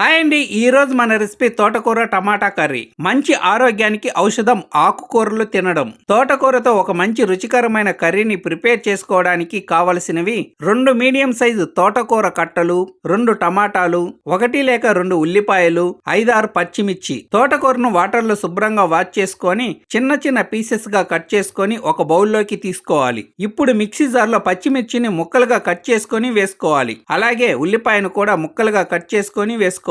Hi అండి ఈరోజు మన రెసిపీ తోటకూర టమాటా కర్రీ. మంచి ఆరోగ్యానికి ఔషధం ఆకుకూరలు తినడం. తోటకూరతో ఒక మంచి రుచికరమైన కర్రీని ప్రిపేర్ చేసుకోవడానికి కావలసినవి రెండు మీడియం సైజు తోటకూర కట్టలు రెండు టమాటాలు ఒకటి లేక రెండు ఉల్లిపాయలు ఐదారు పచ్చిమిర్చి. తోటకూరను వాటర్లో శుభ్రంగా వాష్ చేసుకొని చిన్న చిన్న పీసెస్గా కట్ చేసుకొని ఒక బౌల్లోకి తీసుకోవాలి. ఇప్పుడు మిక్సీ జార్లో పచ్చిమిర్చిని ముక్కలుగా కట్ చేసుకొని వేసుకోవాలి. అలాగే ఉల్లిపాయను కూడా ముక్కలుగా కట్ చేసుకొని వేసుకోవాలి.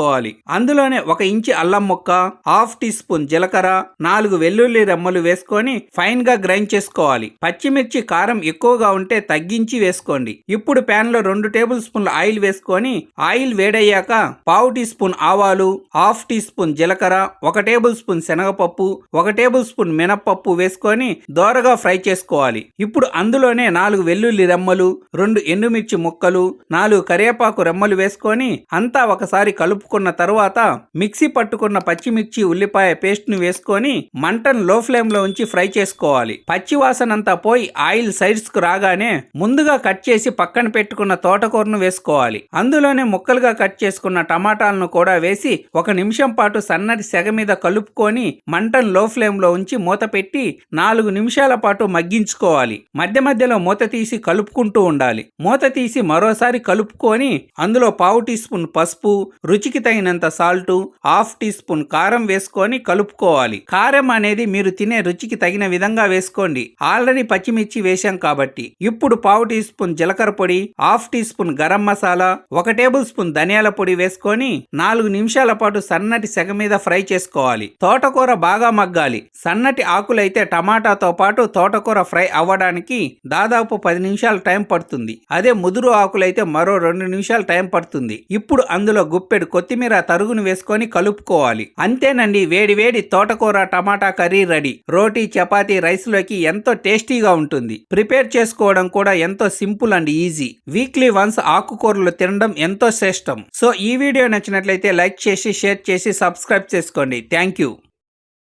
అందులోనే ఒక ఇంచి అల్లం ముక్క హాఫ్ టీ స్పూన్ జీలకర్ర నాలుగు వెల్లుల్లి రెమ్మలు వేసుకొని ఫైన్గా గ్రైండ్ చేసుకోవాలి. పచ్చిమిర్చి కారం ఎక్కువగా ఉంటే తగ్గించి వేసుకోండి. ఇప్పుడు ప్యాన్లో రెండు టేబుల్ స్పూన్ల ఆయిల్ వేసుకొని ఆయిల్ వేడయ్యాక పావు టీ స్పూన్ ఆవాలు హాఫ్ టీ స్పూన్ జీలకర్ర ఒక టేబుల్ స్పూన్ శనగపప్పు ఒక టేబుల్ స్పూన్ మినప్పప్పు వేసుకొని దోరగా ఫ్రై చేసుకోవాలి. ఇప్పుడు అందులోనే నాలుగు వెల్లుల్లి రెమ్మలు రెండు ఎండుమిర్చి ముక్కలు నాలుగు కరివేపాకు రెమ్మలు వేసుకొని అంతా ఒకసారి కలుపు కలుపుకున్న తర్వాత మిక్సీ పట్టుకున్న పచ్చిమిర్చి ఉల్లిపాయ పేస్ట్ను వేసుకొని మంటను లో ఫ్లేమ్లో ఉంచి ఫ్రై చేసుకోవాలి. పచ్చి వాసనంతా పోయి ఆయిల్ సైడ్స్కు రాగానే ముందుగా కట్ చేసి పక్కన పెట్టుకున్న తోటకూరను వేసుకోవాలి. అందులోనే ముక్కలుగా కట్ చేసుకున్న టమాటాలను కూడా వేసి ఒక నిమిషం పాటు సన్నటి సెగ మీద కలుపుకొని మంటను లో ఫ్లేమ్లో ఉంచి మూత పెట్టి నాలుగు నిమిషాల పాటు మగ్గించుకోవాలి. మధ్య మధ్యలో మూత తీసి కలుపుకుంటూ ఉండాలి. మూత తీసి మరోసారి కలుపుకొని అందులో పావు టీ స్పూన్ పసుపు రుచి రుచికి తగినంత సాల్ట్ హాఫ్ టీ స్పూన్ కారం వేసుకొని కలుపుకోవాలి. కారం అనేది మీరు తినే రుచికి తగిన విధంగా వేసుకోండి. ఆల్రెడీ పచ్చిమిర్చి వేశాం కాబట్టి. ఇప్పుడు పావు టీ స్పూన్ జీలకర్ర పొడి half teaspoon garam masala ఒక టేబుల్ స్పూన్ ధనియాల పొడి వేసుకొని నాలుగు నిమిషాల పాటు సన్నటి సెగ మీద ఫ్రై చేసుకోవాలి. తోటకూర బాగా మగ్గాలి. సన్నటి ఆకులైతే టమాటాతో పాటు తోటకూర ఫ్రై అవ్వడానికి దాదాపు పది నిమిషాలు టైం పడుతుంది. అదే ముదురు ఆకులైతే మరో రెండు నిమిషాలు టైం పడుతుంది. ఇప్పుడు అందులో గుప్పెడు కొత్తిమీర తరుగును వేసుకొని కలుపుకోవాలి. అంతేనండి వేడి వేడి తోటకూర టమాటా కర్రీ రెడీ. రోటీ చపాతీ రైస్లోకి ఎంతో టేస్టీగా ఉంటుంది. ప్రిపేర్ చేసుకోవడం కూడా ఎంతో simple and easy. Weekly once ఆకుకూరలు తినడం ఎంతో శ్రేష్టం. సో ఈ వీడియో నచ్చినట్లయితే లైక్ చేసి షేర్ చేసి సబ్స్క్రైబ్ చేసుకోండి. Thank you.